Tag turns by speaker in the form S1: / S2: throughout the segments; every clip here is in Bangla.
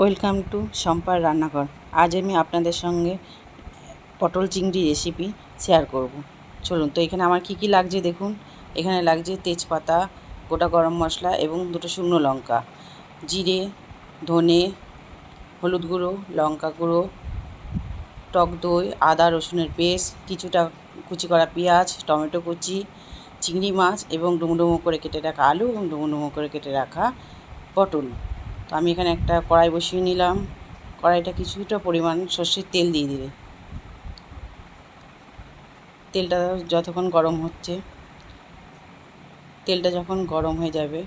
S1: ওয়েলকাম টু শম্পার রান্নাঘর। আজ আমি আপনাদের সঙ্গে পটল চিংড়ি রেসিপি শেয়ার করব। চলুন, তো এখানে আমার কি কি লাগছে দেখুন। এখানে লাগছে তেজপাতা, গোটা গরম মশলা এবং দুটো শুকনো লঙ্কা। জিরে, ধনে, হলুদ গুঁড়ো, লঙ্কা গুঁড়ো, টক দই, আদা, রসুনের পেস্ট, কিছুটা কুচি করা পেঁয়াজ, টমেটো কুচি, চিংড়ি মাছ এবং ডুমো ডুমো করে কেটে রাখা আলু এবং ডুমো ডুমো করে কেটে রাখা পটল। তো আমি এখানে একটা কড়াই বসিয়ে নিলাম। কড়াইটা কিছুটা পরিমাণ সর্ষের তেল দিয়ে দিবে। তেলটা যতক্ষণ গরম হচ্ছে, তেলটা যখন গরম হয়ে যাবে,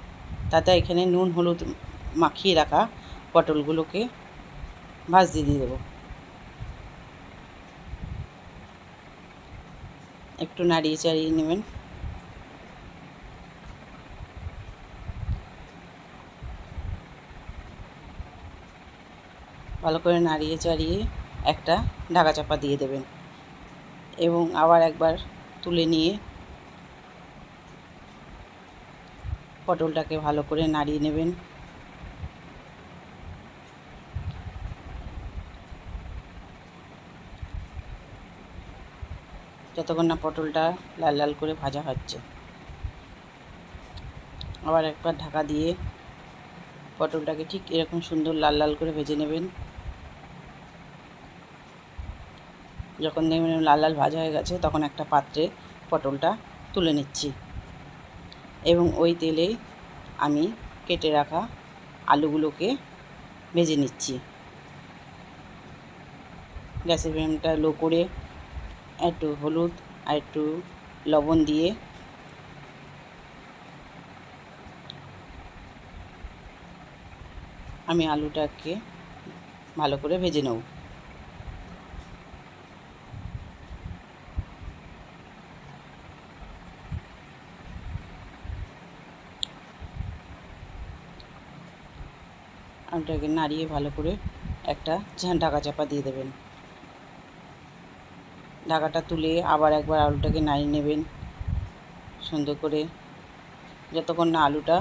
S1: তাতে এখানে নুন, হলুদ মাখিয়ে রাখা পটলগুলোকে ভাজতে দিয়ে দেবো। একটু নাড়িয়ে চাড়িয়ে নেবেন। ভালো করে নাড়িয়ে চাড়িয়ে একটা ঢাকা চাপা দিয়ে দেবেন। এবং আবার একবার তুলে নিয়ে পটলটাকে ভালো করে নাড়িয়ে নেবেন। যতক্ষণ না পটলটা লাল লাল করে ভাজা হচ্ছে। আবার একবার ঢাকা দিয়ে পটলটাকে ঠিক এরকম সুন্দর লাল লাল করে ভেজে নেবেন। যখন দেখবেন লাল লাল ভাজা হয়ে গেছে, তখন একটা পাত্রে পটলটা তুলে নিচ্ছি। এবং ওই তেলে আমি কেটে রাখা আলুগুলোকে ভেজে নিচ্ছি। গ্যাসের ফ্লেমটা লো করে একটু হলুদ আর একটু লবণ দিয়ে আমি আলুটাকে ভালো করে ভেজে নেব। আলুটাকে নাড়িয়ে ভালো করে একটা ঢাকা চাপা দিয়ে দেবেন। ঢাকাটা তুলে আবার একবার আলুটাকে নাড়িয়ে নেবেন। সুন্দর করে যতক্ষণ না আলুটা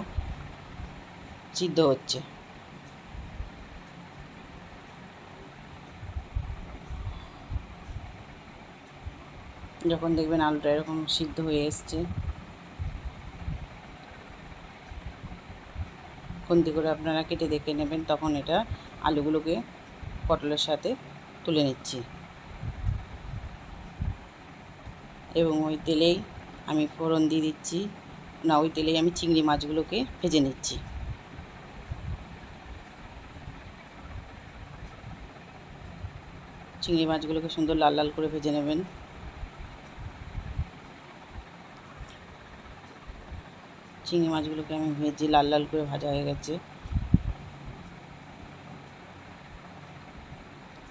S1: সিদ্ধ হচ্ছে। যখন দেখবেন আলুটা এরকম সিদ্ধ হয়ে এসছে। খুন্তি করে আপনারা কেটে দেখে নেবেন, তখন এটা আলুগুলোকে পটলের সাথে তুলে নিচ্ছি। এবং ওই তেলেই আমি ফোড়ন দিয়ে দিচ্ছি। না, ওই তেলেই আমি চিংড়ি মাছগুলোকে ভেজে নিচ্ছি। চিংড়ি মাছগুলোকে সুন্দর লাল লাল করে ভেজে নেবেন। চিংড়ি মাছগুলোকে আমি ভেজে লাল লাল করে ভাজা হয়ে গেছে।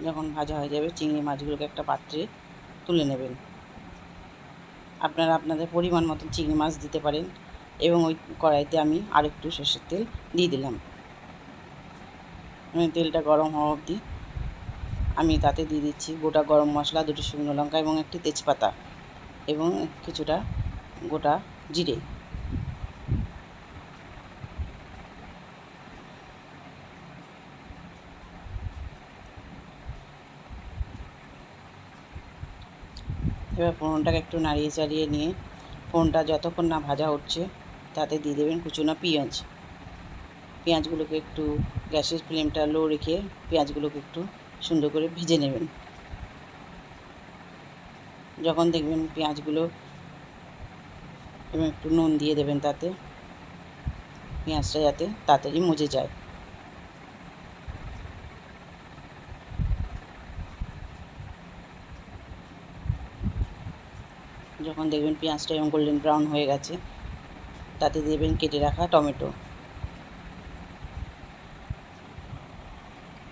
S1: যখন ভাজা হয়ে যাবে, চিংড়ি মাছগুলোকে একটা পাত্রে তুলে নেবেন। আপনারা আপনাদের পরিমাণ মতো চিংড়ি মাছ দিতে পারেন এবং ওই কড়াইতে আমি আরেকটু সর্ষের তেল দিয়ে দিলাম। তেলটা গরম হওয়া অবধি আমি তাতে দিয়ে দিচ্ছি গোটা গরম মশলা, দুটো শুকনো লঙ্কা এবং একটি তেজপাতা এবং কিছুটা গোটা জিরে। এবার ফোড়নটাকে একটু নাড়িয়ে চাড়িয়ে নিয়ে ফোড়নটা যতক্ষণ না ভাজা উঠছে তাতে দিয়ে দেবেন কুচুনো পেঁয়াজ। পেঁয়াজগুলোকে একটু গ্যাসের ফ্লেমটা লো রেখে পেঁয়াজগুলোকে একটু সুন্দর করে ভেজে নেবেন। যখন দেখবেন পেঁয়াজগুলো এবং একটু নুন দিয়ে দেবেন তাতে, পেঁয়াজটা যাতে তাড়াতাড়ি মজে যায়। যখন দেখবেন পেঁয়াজটা এবং গোল্ডেন ব্রাউন হয়ে গেছে, তাতে দেবেন কেটে রাখা টমেটো।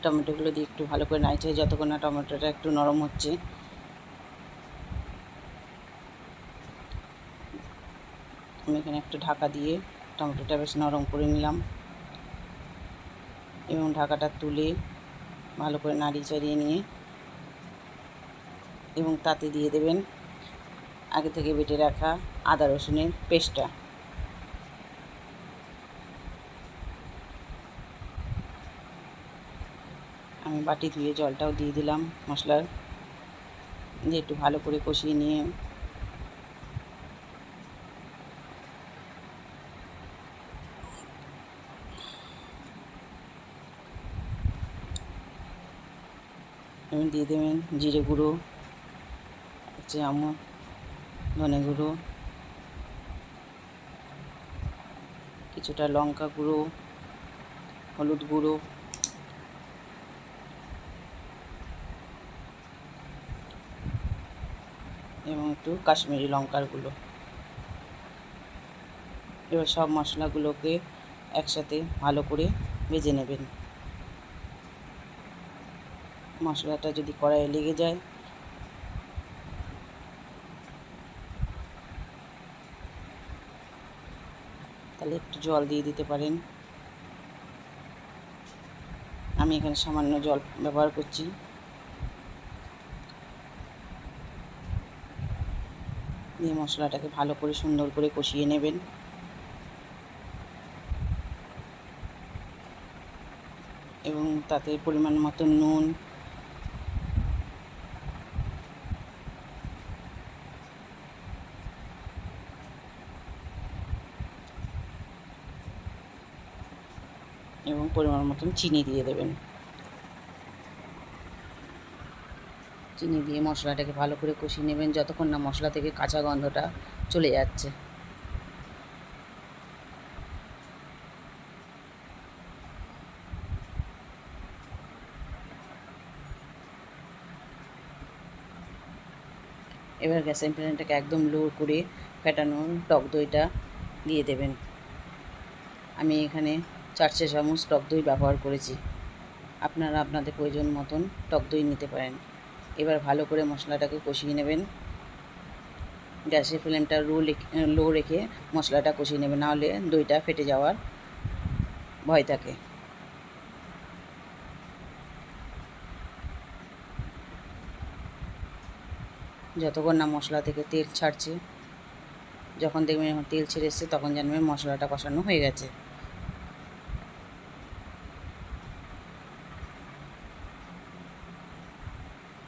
S1: টমেটোগুলো দিয়ে একটু ভালো করে নাড়ছে যতক্ষণ না টমেটোটা একটু নরম হচ্ছে, আমি এখানে একটু ঢাকা দিয়ে টমেটোটা বেশ নরম করে নিলাম। এবং ঢাকাটা তুলে ভালো করে নাড়িয়ে চাড়িয়ে নিয়ে, এবং তাতে দিয়ে দেবেন আগে থেকে বেটে রাখা আদা রসুনের পেস্টটা। আমি বাটি ধুয়ে জলটাও দিয়ে দিলাম মশলার, দিয়ে একটু ভালো করে কষিয়ে নিয়ে এবং দিয়ে দেবেন জিরে গুঁড়ো চামচ ধনে গুঁড়ো, কিছুটা লঙ্কা গুঁড়ো, হলুদ গুঁড়ো, এবং একটু কাশ্মীরি লঙ্কার গুঁড়ো। এবার সব মশলাগুলোকে একসাথে ভালো করে ভেজে নেবেন। মশলাটা যদি কড়াইয়ে লেগে যায় তাহলে একটু জল দিয়ে দিতে পারেন। আমি এখানে সামান্য জল ব্যবহার করছি। দিয়ে মশলাটাকে ভালো করে সুন্দর করে কষিয়ে নেবেন। এবং তাতে পরিমাণ মতো নুন এবং পরিমাণ মতন চিনি দিয়ে দেবেন। চিনি দিয়ে মশলাটাকে ভালো করে কষিয়ে নেবেন, যতক্ষণ না মশলা থেকে কাঁচা গন্ধটা চলে যাচ্ছে। এবার গ্যাসের ফ্লেমটাকে একদম লো করে ফেটানো টক দইটা দিয়ে দেবেন। আমি এখানে চারটে চামচ টক দই ব্যবহার করেছি। আপনারা আপনাদের প্রয়োজন মতন টক দই নিতে পারেন। এবার ভালো করে মশলাটাকে কষিয়ে নেবেন। গ্যাসের ফ্লেমটা লো লো রেখে মশলাটা কষিয়ে নেবেন নাহলে দইটা ফেটে যাওয়ার ভয় থাকে। যতক্ষণ না মশলা থেকে তেল ছাড়ছে, যখন দেখবেন তেল ছেড়ে এসছে, তখন জানবেন মশলাটা কষানো হয়ে গেছে।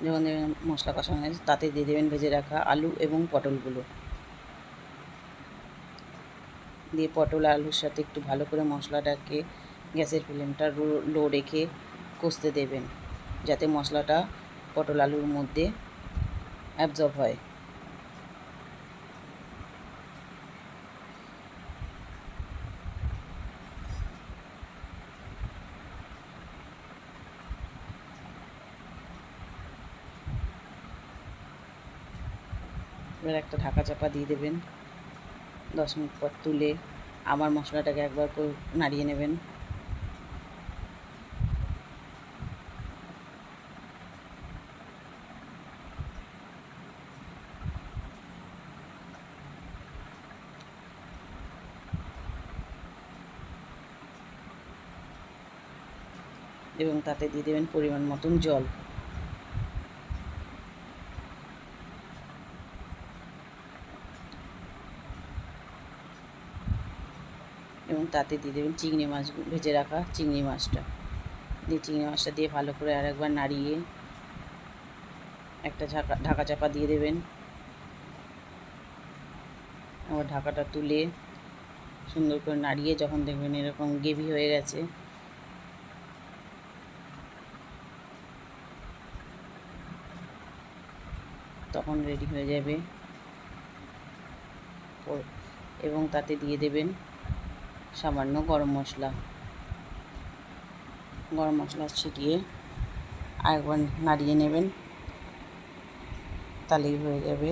S1: যখন দেবেন মশলা কষানো হয়েছে, তাতে দিয়ে দেবেন ভেজে রাখা আলু এবং পটলগুলো। দিয়ে পটল আলুর সাথে একটু ভালো করে মশলাটাকে গ্যাসের ফ্লেমটা লো রেখে কষতে দেবেন, যাতে মশলাটা পটল আলুর মধ্যে অ্যাবজর্ব হয়। এবার একটা ঢাকা চাপা দিয়ে দেবেন। দশ মিনিট পর তুলে আবার মশলাটাকে একবার করে নাড়িয়ে নেবেন। এবং তাতে দিয়ে দেবেন পরিমাণ মতন জল। এবং তাতে দিয়ে দেবেন চিংড়ি মাছ ভেজে রাখা চিংড়ি মাছটা। দিয়ে চিংড়ি মাছটা দিয়ে ভালো করে আর একবার নাড়িয়ে একটা ঢাকা ঢাকা চাপা দিয়ে দেবেন। আবার ঢাকাটা তুলে সুন্দর করে নাড়িয়ে যখন দেখবেন এরকম গ্রেভি হয়ে গেছে। তখন রেডি হয়ে যাবে। এবং তাতে দিয়ে দেবেন সামান্য গরম মশলা। গরম মশলা ছিটিয়ে আরেকবার নাড়িয়ে নেবেন। তাহলেই হয়ে যাবে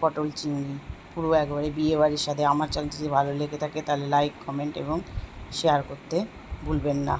S1: পটল চিংড়ি। পুরো একবারে বিয়ে বাড়ির সাথে। আমার চ্যানেল যদি ভালো লেগে থাকে, তাহলে লাইক কমেন্ট এবং শেয়ার করতে ভুলবেন না।